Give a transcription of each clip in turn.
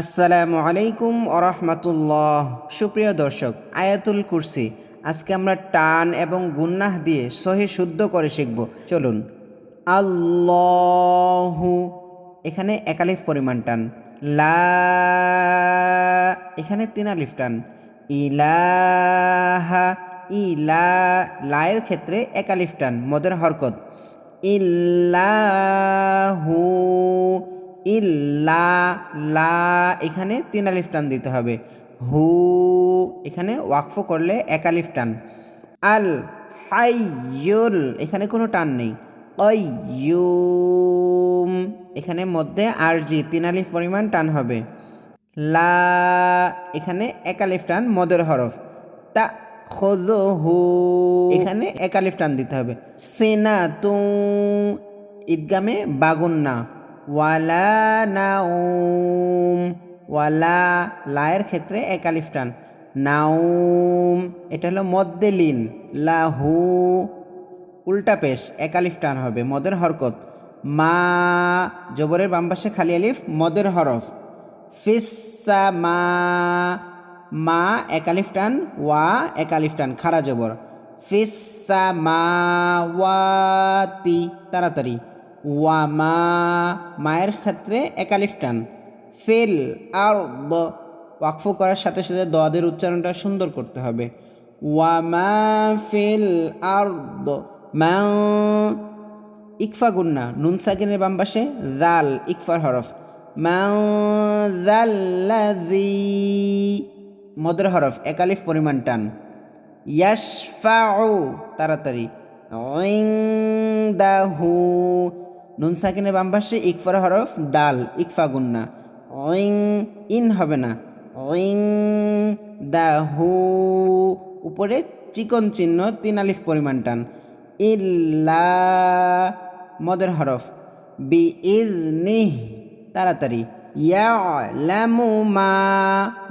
আসসালামু আলাইকুম আরহামাতুল্লাহ সুপ্রিয় দর্শক, আয়াতুল কুরসি, আজকে আমরা টান এবং গুন্নাহ দিয়ে সহি শুদ্ধ করে শিখব। চলুন। আল্লাহু, এখানে একালিফ পরিমাণ টান। লা, এখানে তিন আলিফ টান। ইলাহা, ইলা, লায়ের ক্ষেত্রে একালিফ টান, মদের হরকত। ইল্লাহু ইল্লা, লা, এখানে তিন আলিফ টান দিতে হবে। হু, এখানে ওয়াকফ করলে এক আলিফ টান। আল হাইয়ুল, এখানে কোনো টান নেই। অয়ুম এখানে মধ্যে আর জি তিন আলিফ পরিমাণ টান হবে। লা, এখানে এক আলিফ টান মদের হরফ। তা খোজহু এখানে এক আলিফ টান দিতে হবে। সেনা তু ঈদগামে বাগুন্না। ওয়ালা নাউম ওয়ালা লায়ের ক্ষেত্রে এক আলিফ টান। নাউম এটা হলো মদ্দে লিন লাহু, উল্টা পেশ, এক আলিফ টান হবে, মদের হরকত। মা, জবরের বাম পাশে খালি আলিফ, মদের হরফ। ফিসা মা মা, এক আলিফ টান, ওয়া, এক আলিফ টান, খারা জবর। ফিসা মা ওয়াতি তাড়াতাড়ি। ওয়া মা মায়ের ক্ষেত্রে এক আলিফ টান। ফিল আর দ ওয়াকফ করার সাথে সাথে দদের উচ্চারণটা সুন্দর করতে হবে। ওয়া মা ফিল আর দ মা ইকফা গুন্না, নুন সাকিনের বাম পাশে জাল ইকফার হরফ। মাউজাল্লাজি মদের হরফ, একালিফ পরিমাণ টান। ইয়াশফাউ, তাড়াতাড়ি। দাহু নুন সাকিনের বাম পাশে ইকফার হরফ দাল ইকফা গুন্না। ওইং ইন হবে না। ওইং দাহু উপরে চিকন চিহ্ন, তিন আলিফ পরিমাণ টান। ইল্লা মদের হরফ। বি ইজ নিহ, তাড়াতাড়ি। ইয়া ইয়ালামু মা,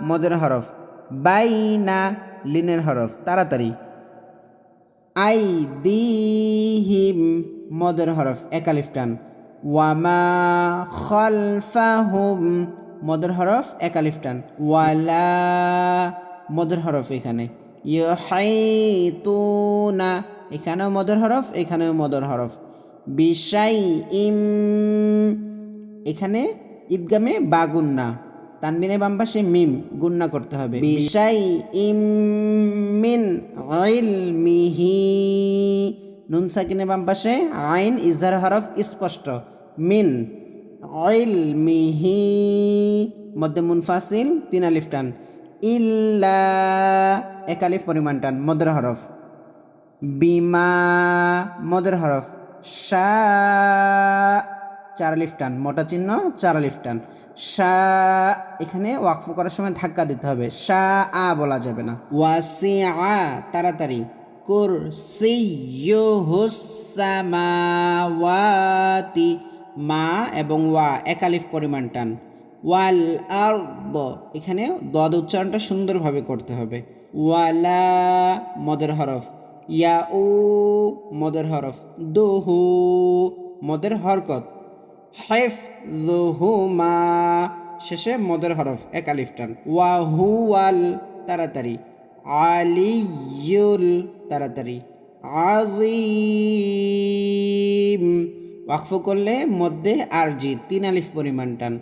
মদের হরফ। বাইনা লিনের হরফ। তাড়াতাড়ি। আই, দি দিহিম মদের হরফ একালিফ টান। ওয়ামা খলফাহুম, মদের হরফ একালিফ টান। ওয়ালা মদের হরফ এখানে। ইয়হাইতুনা এখানেও মদের হরফ, এখানেও মদের হরফ। বিশাই ইম এখানে ঈদগামে বা গুন্না। তানবিনে বাম মিম, গুন্না করতে হবে। বিশাই ইম মিন মিহি নুন সাকিনে বাম পাশে, আইন ইজহার হরফ স্পষ্ট। মিন, অইল মিহি, মধ্যে মুনফাসিল তিন আলিফ টান। ইল্লা, এক আলিফ পরিমাণ টান, মদের হরফ। বিমা, মদের হরফ। শা, চার আলিফ টান, মোটা চিহ্ন, চার আলিফ টান। শা, এখানে ওয়াকফ করার সময় ধাক্কা দিতে হবে। শা, আ বলা যাবে না। ওয়াসি আ তাড়াতাড়ি। কুরসিয়ুহুসামাওয়াতি মা এবং ওয়া একালিফ পরিমাণ টান। ওয়াল আর এখানে দদ উচ্চারণটা সুন্দরভাবে করতে হবে। ওয়ালা, মদের হরফ। ইয়া উ মদের হরফ। দুহু, মদের হরকত। হেফ মা শেষে মদের হরফ একালিফ টান। ওয়াহু ওয়াল তাড়াতাড়ি। আলিয়ুল তাড়াতাড়ি। আজিম। ওয়াকফ করলে মধ্যে আর জি তিন আলিফ পরিমাণ টান।